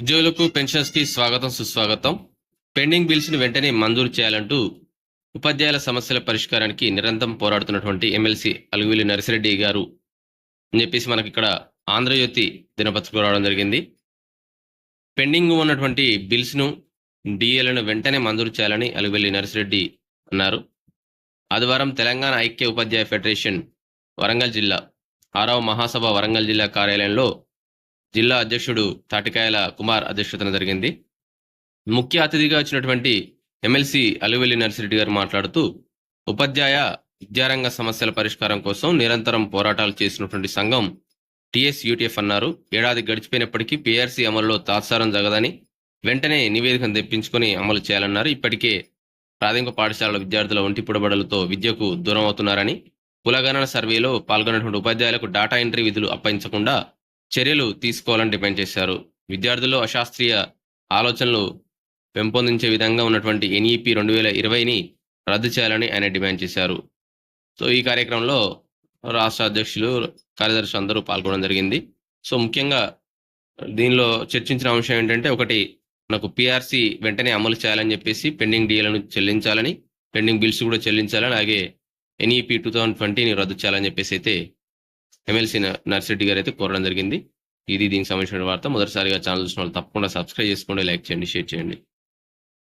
ఉద్యోగులకు పెన్షన్స్కి స్వాగతం సుస్వాగతం. పెండింగ్ బిల్స్ని వెంటనే మంజూరు చేయాలంటూ ఉపాధ్యాయుల సమస్యల పరిష్కారానికి నిరంతరం పోరాడుతున్నటువంటి ఎమ్మెల్సీ అలుగువిలి నరసిరెడ్డి గారు అని చెప్పేసి మనకి ఇక్కడ ఆంధ్రజ్యోతి దినపత్రిక రావడం జరిగింది. పెండింగ్ ఉన్నటువంటి బిల్స్ను డిఏలను వెంటనే మంజూరు చేయాలని అలుగువెల్లి నర్సిరెడ్డి అన్నారు. ఆదివారం తెలంగాణ ఐక్య ఉపాధ్యాయ ఫెడరేషన్ వరంగల్ జిల్లా ఆరవ మహాసభ వరంగల్ జిల్లా కార్యాలయంలో జిల్లా అధ్యక్షుడు తాటికాయల కుమార్ అధ్యక్షతన జరిగింది. ముఖ్య అతిథిగా వచ్చినటువంటి ఎమ్మెల్సీ అలివెల్లి నర్సిరెడ్డి గారు మాట్లాడుతూ ఉపాధ్యాయ విద్యారంగ సమస్యల పరిష్కారం కోసం నిరంతరం పోరాటాలు చేసినటువంటి సంఘం టిఎస్ యూటీఎఫ్ అన్నారు. ఏడాది గడిచిపోయినప్పటికీ పిఆర్సీ అమలులో తాత్సారం జరగదని వెంటనే నివేదికను తెప్పించుకొని అమలు చేయాలన్నారు. ఇప్పటికే ప్రాథమిక పాఠశాలల విద్యార్థుల ఒంటి పుడబడులతో విద్యకు దూరం అవుతున్నారని కులగణన సర్వేలో పాల్గొన్నటువంటి ఉపాధ్యాయులకు డాటా ఎంట్రీ విధులు అప్పగించకుండా చర్యలు తీసుకోవాలని డిమాండ్ చేశారు. విద్యార్థుల్లో అశాస్త్రీయ ఆలోచనలు పెంపొందించే విధంగా ఉన్నటువంటి ఎన్ఈపి రెండు వేల ఇరవైని రద్దు చేయాలని ఆయన డిమాండ్ చేశారు. సో ఈ కార్యక్రమంలో రాష్ట్ర అధ్యక్షులు కార్యదర్శి అందరూ పాల్గొనడం జరిగింది. సో ముఖ్యంగా దీనిలో చర్చించిన అంశం ఏంటంటే ఒకటి మనకు పిఆర్సి వెంటనే అమలు చేయాలని చెప్పేసి పెండింగ్ డీలను చెల్లించాలని పెండింగ్ బిల్స్ కూడా చెల్లించాలని అలాగే ఎన్ఈపి టూ థౌజండ్ ట్వంటీని రద్దు చేయాలని చెప్పేసి అయితే ఎమ్మెల్సీ నర్సిరెడ్డి గారు అయితే కోరడం జరిగింది. ఇది దీనికి సంబంధించిన వార్త. మొదటిసారిగా ఛానల్ చూసిన వాళ్ళు తప్పకుండా సబ్స్క్రైబ్ చేసుకోండి లైక్ చేయండి షేర్ చేయండి.